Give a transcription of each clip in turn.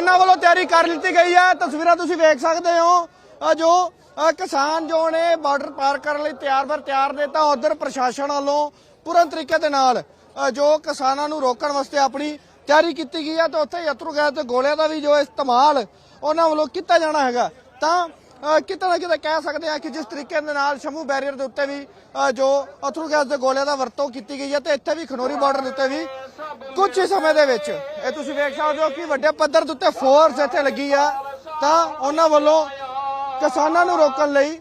ਇਹਨਾਂ ਵੱਲੋਂ ਤਿਆਰੀ ਕਰ ਲਿੱਤੀ ਗਈ ਹੈ। ਤਸਵੀਰਾਂ ਤੁਸੀਂ ਵੇਖ ਸਕਦੇ ਹੋ। ਜੋ ਕਿਸਾਨ ਜੋ ਨੇ ਬਾਰਡਰ ਪਾਰ ਕਰਨ ਲਈ ਤਿਆਰ ਬਰ ਤਿਆਰ ਨੇ, ਤਾਂ ਉਧਰ ਪ੍ਰਸ਼ਾਸਨ ਵੱਲੋਂ ਪੂਰਨ ਤਰੀਕੇ ਦੇ ਨਾਲ ਜੋ ਕਿਸਾਨਾਂ ਨੂੰ ਰੋਕਣ ਵਾਸਤੇ ਆਪਣੀ ਤਿਆਰੀ ਕੀਤੀ ਗਈ ਹੈ, ਤੇ ਉੱਥੇ ਯਤਰੂ ਗੈਸ ਤੇ ਗੋਲਿਆਂ ਦਾ ਵੀ ਜੋ ਇਸਤੇਮਾਲ ਉਹਨਾਂ ਵੱਲੋਂ ਕੀਤਾ ਜਾਣਾ ਹੈਗਾ। ਤਾਂ ਕਿਤੇ ਨਾ ਕਿਤੇ ਕਹਿ ਸਕਦੇ ਆ ਕਿ ਜਿਸ ਤਰੀਕੇ ਦੇ ਨਾਲ ਸ਼ਮੂ ਬੈਰੀਅਰ ਦੇ ਉੱਤੇ ਵੀ ਜੋ ਅਥਰੂ ਗੈਸ ਦੇ ਗੋਲਿਆਂ ਦਾ ਵਰਤੋਂ ਕੀਤੀ ਗਈ ਹੈ ਤੇ ਇੱਥੇ ਵੀ ਖਨੋਰੀ ਬਾਰਡਰ ਦੇ ਉੱਤੇ ਵੀ ਕੁਝ ਹੀ ਸਮੇਂ ਦੇ ਵਿੱਚ, ਇਹ ਤੁਸੀਂ ਵੇਖ ਸਕਦੇ ਹੋ ਕਿ ਵੱਡੇ ਪੱਧਰ ਦੇ ਉੱਤੇ ਫੋਰਸ ਇੱਥੇ ਲੱਗੀ ਆ। ਤਾਂ ਉਹਨਾਂ ਵੱਲੋਂ ਕਿਸਾਨਾਂ ਨੂੰ ਰੋਕਣ ਲਈ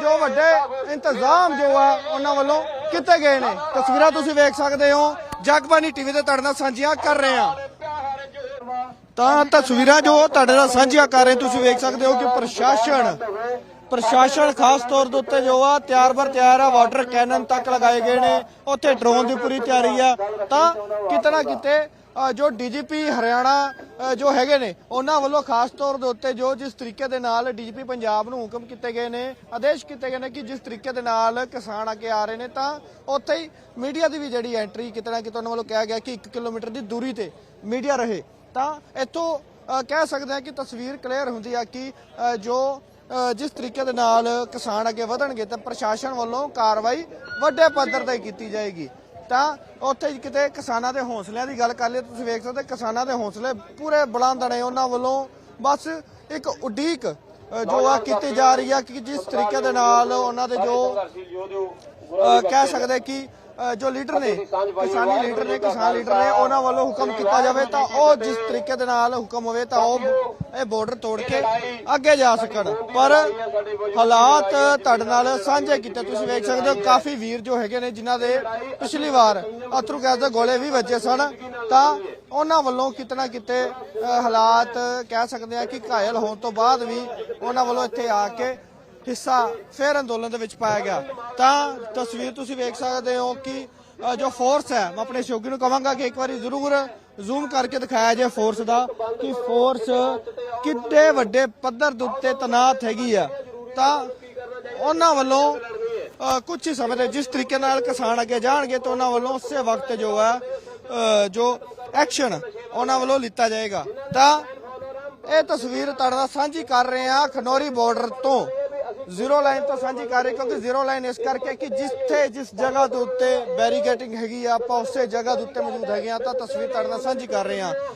ਜੋ ਵੱਡੇ ਇੰਤਜ਼ਾਮ ਜੋ ਆ, ਉਹਨਾਂ ਵੱਲੋਂ ਕੀਤੇ ਗਏ ਨੇ। ਤਸਵੀਰਾਂ ਤੁਸੀਂ ਵੇਖ ਸਕਦੇ ਹੋ। ਜਗਬਾਨੀ ਟੀਵੀ ਤੇ ਤੁਹਾਡੇ ਨਾਲ ਸਾਂਝੀਆਂ ਕਰ ਰਹੇ ਹਾਂ। ਤਾਂ ਤਸਵੀਰਾਂ ਜੋ ਤੁਹਾਡੇ ਨਾਲ ਸਾਂਝੀਆਂ ਕਰ ਰਹੇ ਤੁਸੀਂ ਵੇਖ ਸਕਦੇ ਹੋ ਕਿ ਪ੍ਰਸ਼ਾਸਨ ਪ੍ਰਸ਼ਾਸਨ ਖਾਸ ਤੌਰ ਦੇ ਉੱਤੇ ਜੋ ਆ ਤਿਆਰ ਬਰ ਤਿਆਰ ਆ ਵਾਟਰ ਕੈਨਨ ਤੱਕ ਲਗਾਏ ਗਏ ਨੇ ਉੱਥੇ ਡਰੋਨ ਦੀ ਪੂਰੀ ਤਿਆਰੀ ਆ। ਤਾਂ ਕਿਤੇ ਨਾ ਕਿਤੇ ਅ, ਜੋ ਡੀਜੀਪੀ ਹਰਿਆਣਾ ਜੋ ਹੈਗੇ ਨੇ ਉਹਨਾਂ ਵੱਲੋਂ ਖਾਸ ਤੌਰ ਦੇ ਉੱਤੇ ਜੋ ਜਿਸ ਤਰੀਕੇ ਦੇ ਨਾਲ ਡੀਜੀਪੀ ਪੰਜਾਬ ਨੂੰ ਹੁਕਮ ਕੀਤੇ ਗਏ ਨੇ ਆਦੇਸ਼ ਕੀਤੇ ਗਏ ਨੇ ਕਿ ਜਿਸ ਤਰੀਕੇ ਦੇ ਨਾਲ ਕਿਸਾਨ ਅੱਗੇ ਆ ਰਹੇ ਨੇ ਤਾਂ ਉੱਥੇ ਹੀ ਮੀਡੀਆ ਦੀ ਵੀ ਜਿਹੜੀ ਐਂਟਰੀ ਕਿਤੇ ਨਾ ਕਿਤੇ ਉਹਨਾਂ ਵੱਲੋਂ ਕਿਹਾ ਗਿਆ ਕਿ 1 ਕਿਲੋਮੀਟਰ ਦੀ ਦੂਰੀ ਤੇ ਮੀਡੀਆ ਰਹੇ। ਤਾਂ ਇੱਥੋਂ ਕਹਿ ਸਕਦੇ ਹਾਂ ਕਿ ਤਸਵੀਰ ਕਲੀਅਰ ਹੁੰਦੀ ਆ ਕਿ ਜੋ ਜਿਸ ਤਰੀਕੇ ਦੇ ਨਾਲ ਕਿਸਾਨ ਅੱਗੇ ਵਧਣਗੇ ਤਾਂ ਪ੍ਰਸ਼ਾਸਨ ਵੱਲੋਂ ਕਾਰਵਾਈ ਵੱਡੇ ਪੱਧਰ ਤੇ ਕੀਤੀ ਜਾਏਗੀ। ਤਾਂ ਉੱਥੇ ਕਿਤੇ ਕਿਸਾਨਾਂ ਦੇ ਹੌਸਲਿਆਂ ਦੀ ਗੱਲ ਕਰ ਲਈ ਤੁਸੀਂ ਵੇਖ ਸਕਦੇ ਕਿਸਾਨਾਂ ਦੇ ਹੌਸਲੇ ਪੂਰੇ ਬੁਲੰਦ ਨੇ। ਉਹਨਾਂ ਵੱਲੋਂ ਬਸ ਇੱਕ ਉਡੀਕ ਜੋ ਆ ਕੀਤੀ ਜਾ ਰਹੀ ਆ ਕਿ ਜਿਸ ਤਰੀਕੇ ਦੇ ਨਾਲ ਉਹਨਾਂ ਦੇ ਜੋ ਕਹਿ ਸਕਦੇ ਕਿ ਜੋ ਲੀਡਰ ਨੇ, ਕਿਸਾਨੀ ਲੀਡਰ ਨੇ, ਕਿਸਾਨ ਲੀਡਰ ਨੇ, ਉਹਨਾਂ ਵੱਲੋਂ ਹੁਕਮ ਕੀਤਾ ਜਾਵੇ ਤਾਂ ਉਹ ਜਿਸ ਤਰੀਕੇ ਦੇ ਨਾਲ ਹੁਕਮ ਹੋਵੇ ਤਾਂ ਉਹ ਇਹ ਬਾਰਡਰ ਤੋੜ ਕੇ ਅੱਗੇ ਜਾ ਸਕਣ। ਪਰ ਹਾਲਾਤ ਤੁਹਾਡੇ ਨਾਲ ਸਾਂਝੇ ਕੀਤੇ, ਤੁਸੀਂ ਵੇਖ ਸਕਦੇ ਹੋ, ਕਾਫੀ ਵੀਰ ਜੋ ਹੈਗੇ ਨੇ, ਜਿਨ੍ਹਾਂ ਦੇ ਪਿਛਲੀ ਵਾਰ ਅਥਰੂ ਗੈਸ ਦੇ ਗੋਲੇ ਵੀ ਵੱਜੇ ਸਨ, ਤਾਂ ਉਹਨਾਂ ਵੱਲੋਂ ਕਿਤਨਾ ਕਿਤੇ ਹਾਲਾਤ ਕਹਿ ਸਕਦੇ ਆ ਕਿ ਘਾਇਲ ਹੋਣ ਤੋਂ ਬਾਅਦ ਵੀ ਉਹਨਾਂ ਵੱਲੋਂ ਇੱਥੇ ਆ ਕੇ ਹਿੱਸਾ ਫੇਰ ਅੰਦੋਲਨ ਦੇ ਵਿੱਚ ਪਾਇਆ ਗਿਆ। ਤਾਂ ਤਸਵੀਰ ਤੁਸੀਂ ਵੇਖ ਸਕਦੇ ਹੋ ਕਿ ਜੋ ਫੋਰਸ ਹੈ, ਮੈਂ ਆਪਣੇ ਸ਼ੌਕੀ ਨੂੰ ਕਹਾਂਗਾ ਕਿ ਇੱਕ ਵਾਰੀ ਜ਼ਰੂਰ ਜ਼ੂਮ ਕਰਕੇ ਦਿਖਾਇਆ ਜਾਏ ਫੋਰਸ ਦਾ ਕਿ ਫੋਰਸ ਕਿੱਡੇ ਵੱਡੇ ਪੱਧਰ ਦੇ ਉੱਤੇ ਤਨਾਤ ਹੈਗੀ ਆ। ਤਾਂ ਉਹਨਾਂ ਵੱਲੋਂ ਕੁਝ ਹੀ ਸਮੇਂ ਦੇ ਜਿਸ ਤਰੀਕੇ ਨਾਲ ਕਿਸਾਨ ਅੱਗੇ ਜਾਣਗੇ ਤਾਂ ਉਹਨਾਂ ਵੱਲੋਂ ਉਸੇ ਵਕਤ ਜੋ ਹੈ ਜੋ ਐਕਸ਼ਨ ਉਹਨਾਂ ਵੱਲੋਂ ਲਿੱਤਾ ਜਾਏਗਾ। ਤਾਂ ਇਹ ਤਸਵੀਰ ਤੁਹਾਡੇ ਨਾਲ ਸਾਂਝੀ ਕਰ ਰਹੇ ਹਾਂ ਖਨੌਰੀ ਬਾਰਡਰ ਤੋਂ। ਜ਼ੀਰੋ ਲਾਈਨ ਤੋਂ ਸਾਂਝੀ ਕਰ ਰਹੇ, ਕਿਉਂਕਿ ਜ਼ੀਰੋ ਲਾਈਨ ਇਸ ਕਰਕੇ ਕਿ ਜਿੱਥੇ ਜਿਸ ਜਗ੍ਹਾ ਦੇ ਉੱਤੇ ਬੈਰੀਕੇਟਿੰਗ ਹੈਗੀ ਆ, ਆਪਾਂ ਉਸੇ ਜਗ੍ਹਾ ਦੇ ਉੱਤੇ ਮੌਜੂਦ ਹੈਗੇ ਆ ਤਾਂ ਤਸਵੀਰ ਤੁਹਾਡੇ ਨਾਲ ਸਾਂਝੀ ਕਰ ਰਹੇ ਹਾਂ।